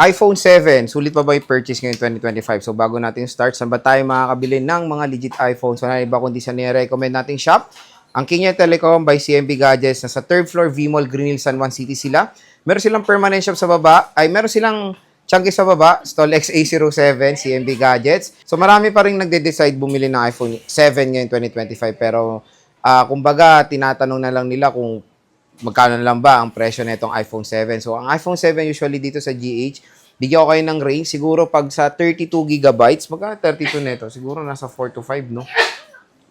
iPhone 7, sulit pa ba yung purchase ngayon 2025? So bago natin start, saan ba tayo makakabili ng mga legit iPhone? So na iba kundi sa nire-recommend nating shop. Ang Kenya Telecom by CMB Gadgets, nasa third floor V Mall, Green Hills, San Juan City sila. Meron silang permanent shop sa baba, ay meron silang chunky sa baba, stall XA07, CMB Gadgets. So marami pa rin nagde-decide bumili ng iPhone 7 ngayon 2025 pero ah, kumbaga tinatanong na lang nila kung magkano lang ba ang presyo nitong iPhone 7. So, ang iPhone 7 usually dito sa GH, bigyan ko kayo ng range. Siguro pag sa 32 gigabytes, magkano 32 nito? Siguro nasa 4 to 5, no?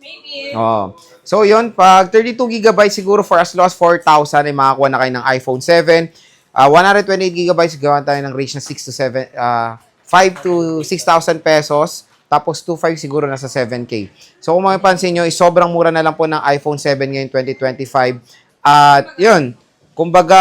Maybe. Oh. So, yun. Pag 32 gigabytes, siguro for as low as 4,000 ay makakuha na kayo ng iPhone 7. Ah, 128 gigabytes, gawa tayo ng range na 6 to 7, ah 5 to 6,000 pesos. Tapos 2.5 siguro nasa 7K. So kung mapapansin nyo, is sobrang mura na lang po ng iPhone 7 ngayon 2025. At yun, kumbaga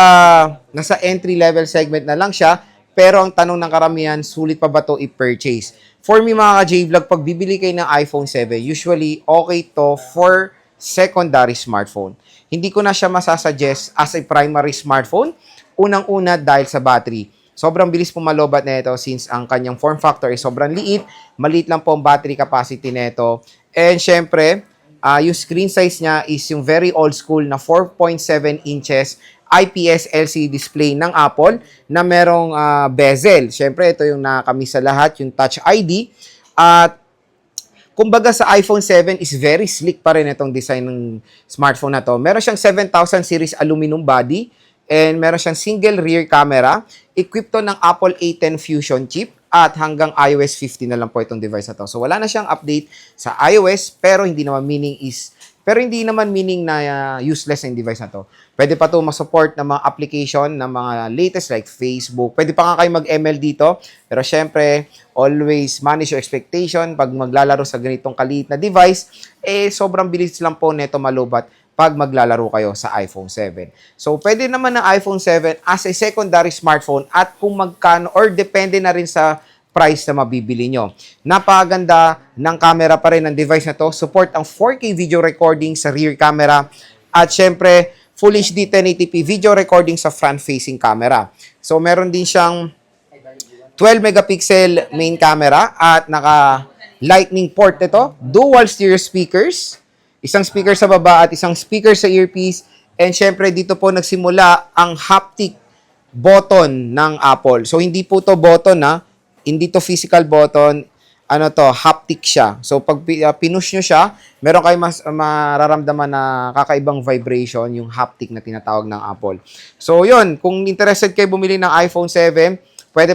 nasa entry level segment na lang siya. Pero ang tanong ng karamihan, sulit pa ba to i-purchase? For me mga ka-J-Vlog, pag bibili kayo ng iPhone 7, usually okay to for secondary smartphone. Hindi ko na siya masasuggest as a primary smartphone. Unang-una dahil sa battery. Sobrang bilis po malobat na ito since ang kanyang form factor is sobrang liit. Maliit lang po ang battery capacity nito. And syempre, ah, yung screen size niya is yung very old school na 4.7 inches IPS LCD display ng Apple na merong ah, bezel. Syempre, ito yung nakakamiss sa lahat, yung Touch ID. At kumbaga sa iPhone 7 is very slick pa rin itong design ng smartphone na to. Meron siyang 7000 series aluminum body and meron siyang single rear camera. Equipped to ng Apple A10 Fusion chip at hanggang iOS 15 na lang po itong device na to. So wala na siyang update sa iOS pero hindi naman meaning is pero hindi naman meaning na uh, useless ang device na to. Pwede pa to ma-support ng mga application ng mga latest like Facebook. Pwede pa nga kayo mag-ML dito. Pero syempre, always manage your expectation. Pag maglalaro sa ganitong kaliit na device, eh sobrang bilis lang po neto malubat pag maglalaro kayo sa iPhone 7. So, pwede naman ng iPhone 7 as a secondary smartphone at kung magkano or depende na rin sa price na mabibili nyo. Napakaganda ng camera pa rin ng device na to. Support ang 4K video recording sa rear camera at syempre Full HD 1080p video recording sa front-facing camera. So meron din siyang 12 megapixel main camera at naka lightning port ito, dual stereo speakers, isang speaker sa baba at isang speaker sa earpiece and syempre dito po nagsimula ang haptic button ng Apple. So hindi po to button na, hindi to physical button, ano to, haptic siya. So pag uh, pinush nyo siya, meron kayo mas uh, mararamdaman na kakaibang vibration yung haptic na tinatawag ng Apple. So yun, kung interested kayo bumili ng iPhone 7, pwede